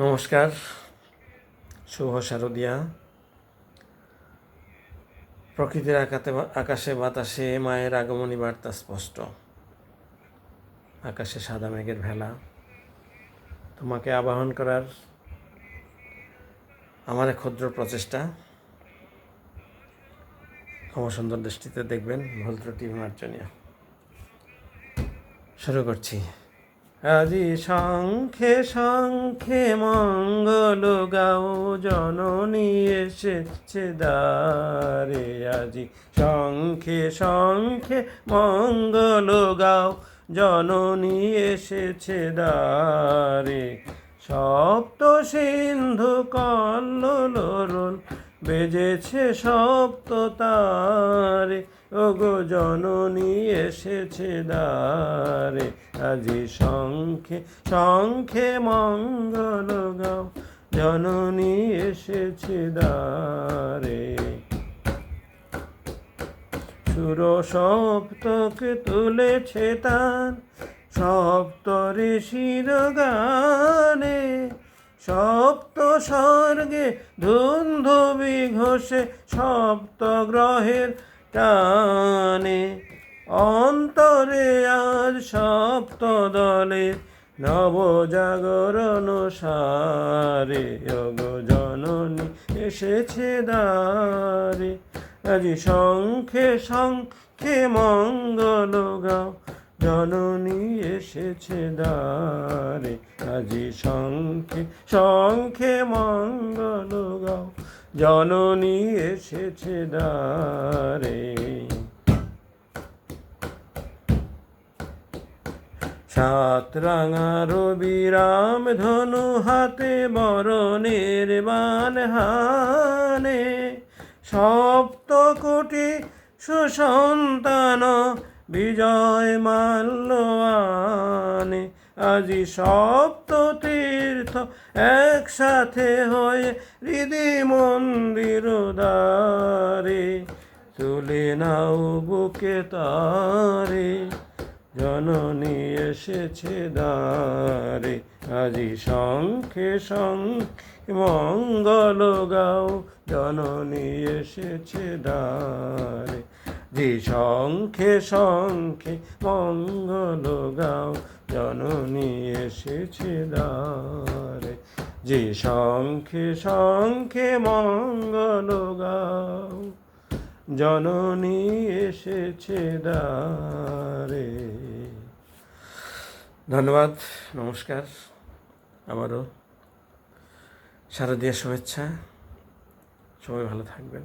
নমস্কার, শুভ শারদিয়া। প্রকৃতির আকাতে আকাশে বাতাসে মায়ের আগমনী বার্তা স্পষ্ট। আকাশে সাদা মেঘের ভেলা। তোমাকে আবাহন করার আমার ক্ষুদ্র প্রচেষ্টা। সুন্দর দৃষ্টিতে দেখবেন ভুল ত্রুটি মার্জনীয়। শুরু করছি। আজি শঙ্খে শঙ্খে মঙ্গল গাও, জননী এসেছে দারে আজি শঙ্খে শঙ্খে মঙ্গল গাও, জননী এসেছে দারে সপ্ত সিন্ধু কল্লোল বেজেছে সপ্ত তারে। ওগো জননী, এসেছে দারে আজি শঙ্খে শঙ্খে মঙ্গল গাও। জননী, এসেছে দারে সুর সপ্তকে তুলেছে তার। সপ্ত ঋষির গানে সপ্ত স্বর্গে ধুন্ধবি ঘোষে সপ্ত গ্রহের টানে। অন্তরে আজ সপ্ত দলে নবজাগরণ সারে। জননী, এসেছে দারে আজি শঙ্খে শঙ্খে মঙ্গল গাও। জননী এসেছে দারে আজি শঙ্খে শঙ্খে মঙ্গল গাও। জননী এসেছে দারে সাত রাঙার বিরাম ধনু হাতে বরণের বান হানে সপ্ত কোটি সুসন্তান বিজয় মাল্যবানে। আজি সপ্ত তীর্থ একসাথে হয়ে হৃদি মন্দির দ্বারে তুলে নাও বুকে তারে, জননী এসেছে দ্বারে। আজি শঙ্খে শঙ্খে মঙ্গল গাও, জননী এসেছে দ্বারে। যে শঙ্খে শঙ্খে মঙ্গল গাও, জননী এসেছে দ্বারে। যে শঙ্খে শঙ্খে মঙ্গল গাও, জননী এসেছে দ্বারে। ধন্যবাদ, নমস্কার, আবারও। শারদীয় শুভেচ্ছা। সবাই ভালো থাকবেন।